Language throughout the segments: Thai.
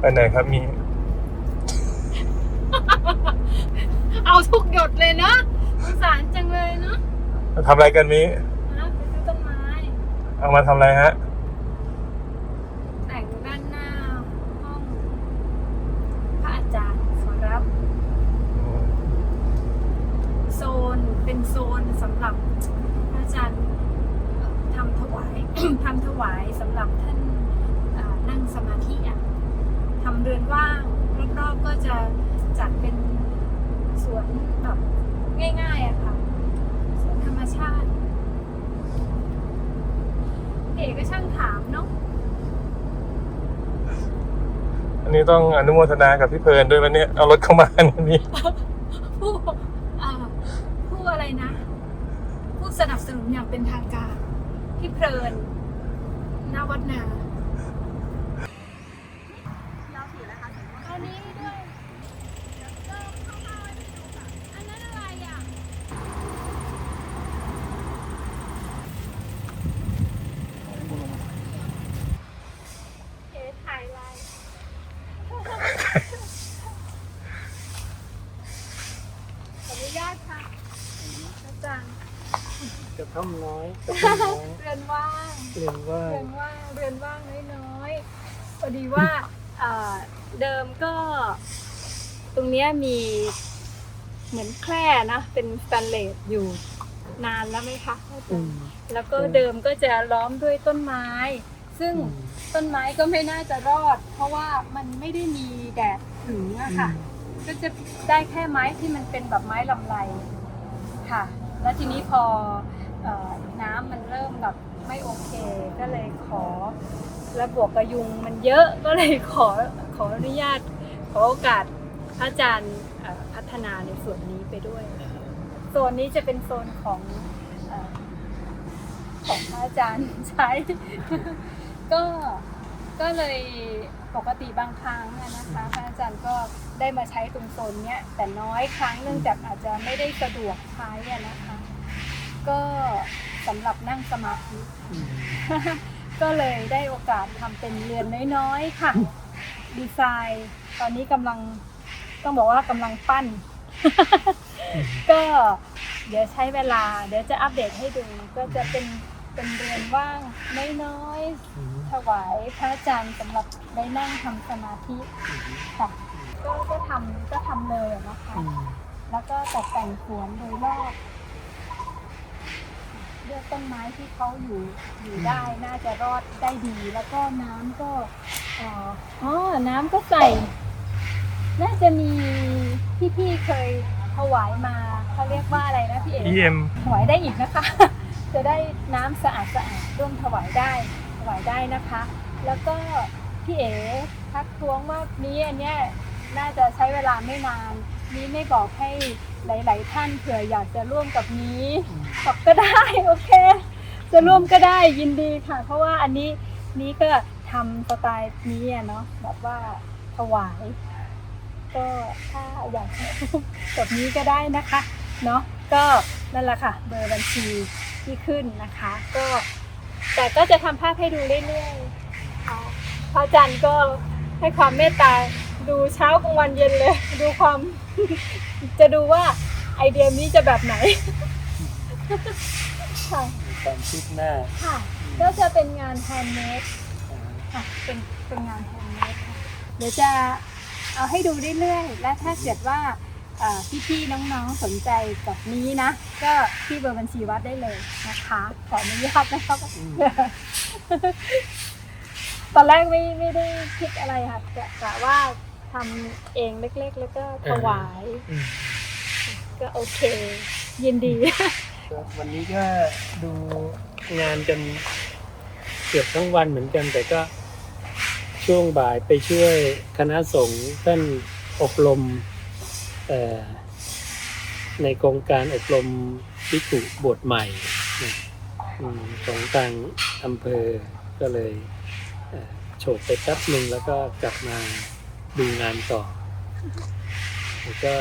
ไปไหนครับมี เอาทุกหยดเลยเนาะสงสารจังเลยเนาะทำอะไรกันมีนะไปซื้อต้นไม้ เอามาทำอะไรฮะ แต่งด้านหน้าห้องพระอาจารย์ขอรับ โซนเป็นโซนสำหรับพระอาจารย์เอ่อทำถวาย ทำถวายสำหรับท่านเอ่อนั่งสมาธิอะ ทำเรือนว่างรอบๆก็จะจัดเป็นสวนแบบง่ายๆอะค่ะสวนธรรมชาติเด็กก็ช่างถามเนาะอันนี้ต้องอนุโมทนากับพี่เพลินด้วยวันนี้เอารถเข้ามาอันนี้ผู้อ่าผู้อะไรนะ ผู้สนับสนุนอย่างเป็นทางการ พี่เพลินนวัดนาเอานี้ด้วยแล้วก็เข้ามาไว้ให้ดูค่ะอันนั้นอะไรอะเอ๋ถ่ายอะไร ขออนุ ญาตค่ะอาจารย์กระท่อมน้อยกระท่อมน้อยเรือนว่างเรียนว่าเรือนว่างเรือนว่างน้อยๆพอดีว่าเอ่อเดิมก็ ตรงเนี้ยมีเหมือนแคร่นะเป็นสแตนเลสอยู่นานแล้วไหมคะอาจารย์แล้วก็เดิมก็จะล้อมด้วยต้นไม้ ซึ่งต้นไม้ก็ไม่น่าจะรอด เพราะว่ามันไม่ได้มีแดดถึงอะค่ะ ก็จะได้แค่ไม้ที่มันเป็นแบบไม้ลำไรค่ะ แล้วทีนี้พอเออน้ำมันเริ่มแบบไม่โอเค ก็เลยขอแล้วบวกกระยุงมันเยอะก็เลยขอขออนุญาตขอโอกาสพระอาจารย์เอ่อพัฒนาในส่วนนี้ไปด้วย โซนนี้จะเป็นโซนของเออของพระอาจารย์ใช้ ก็ ก็เลยปกติบางครั้งนะคะพระอาจารย์ก็ได้มาใช้ตรงโซนเนี้ยแต่น้อยครั้งเนื่องจากอาจจะไม่ได้สะดวกใช้อะนะคะ ก็สำหรับนั่งสมาธิก็เลยได้โอกาสทำเป็นเรือนน้อยๆค่ะ ดีไซน์ ตอนนี้กำลังต้องบอกว่ากำลังปั้น ก็เดี๋ยวใช้เวลา เดี๋ยวจะอัปเดตให้ดู ก็จะเป็นเป็นเรือนว่างน้อยๆ ถวายพระอาจารย์สำหรับได้นั่งทำสมาธิค่ะก็ก็ทำก็ทำเลยอะนะคะแล้วก็ตกแต่งสวนโดยรอบเลือกต้นไม้ที่เขาอยู่อยู่ได้น่าจะรอดได้ดี แล้วก็น้ำก็เอ่ออ๋อน้ำก็ใส่ น่าจะมีพี่ๆเคยถวายมาเขาเรียกว่าอะไรนะพี่เอ๋ EM ถวายได้อีกนะคะ จะได้น้ำสะอาดสะอาดร่วมถวายได้ ถวายได้นะคะ แล้วก็พี่เอ๋ทักท้วงว่านี้อันเนี้ยน่าจะใช้เวลาไม่นาน นี้ไม่บอกให้หลาย ๆ ท่านเผื่ออยากจะร่วมกับนี้บอกก็ได้โอเค จะร่วมก็ได้ยินดีค่ะ เพราะว่าอันนี้นี้ก็ทำสไตล์นี้อะเนาะแบบว่าถวาย ก็ถ้าอยากกับนี้ก็ได้นะคะเนาะก็นั่นแหละค่ะ เบอร์บัญชีที่ขึ้นนะคะ ก็ แต่ก็จะทำภาพให้ดูเรื่อยๆค่ะพระอาจารย์ก็ให้ความเมตตาดูเช้ากลางวันเย็นเลย ดูความ จะดูว่าไอเดียนี้จะแบบไหน ค่ะความคืบหน้าค่ะ ก็จะเป็นงานแฮนด์เมดค่ะ เป็นเป็นงานแฮนด์เมดค่ะ เดี๋ยวจะเอาให้ดูเรื่อยๆ และถ้าเกิดว่าเอ่อ พี่ๆน้องๆสนใจกับนี้นะ ก็ที่เบอร์บัญชีวัดได้เลยนะคะ ขออนุญาตนะครับตอนแรกไม่ไม่ได้คิดอะไรค่ะกะกะว่าทำเองเล็ก ๆ แล้วก็ถวายอืมก็โอเค ยินดีก็วันนี้ก็ดูงานกันเกือบทั้งวันเหมือนกัน แต่ก็ช่วงบ่ายไปช่วยคณะสงฆ์ท่านอบรมเอ่อ ในโครงการอบรมพิถุบทใหม่นะอืมของทางอำเภอก็เลยเอ่อโฉบไปแป๊บหนึ่งแล้วก็กลับมาดูงานต่อแล้วก็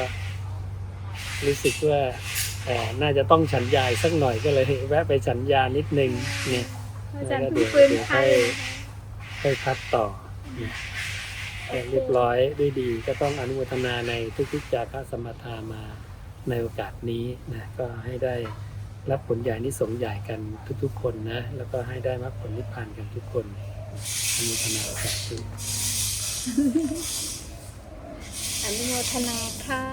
รู้สึกว่าเอ่อน่าจะต้องฉันยายสักหน่อยก็เลยแวะไปฉันยานิดนึงเนี่ยอาจารย์แล้วก็เพิ่งเดี๋ยวฟื้นเดี๋ยวไข้ให้ค่อยพักต่อนะ เรียบร้อยด้วยดีก็ต้องอนุโมทนาในทุกๆจาระสมมาทามาในโอกาสนี้นะก็ให้ได้รับผลใหญ่นิสงใหญ่กันทุกๆ คนนะ แล้วก็ให้ได้มรรคผลนิพพานกันทุกคนอนุโมทนาสาธุอนุโมทนาค่ะ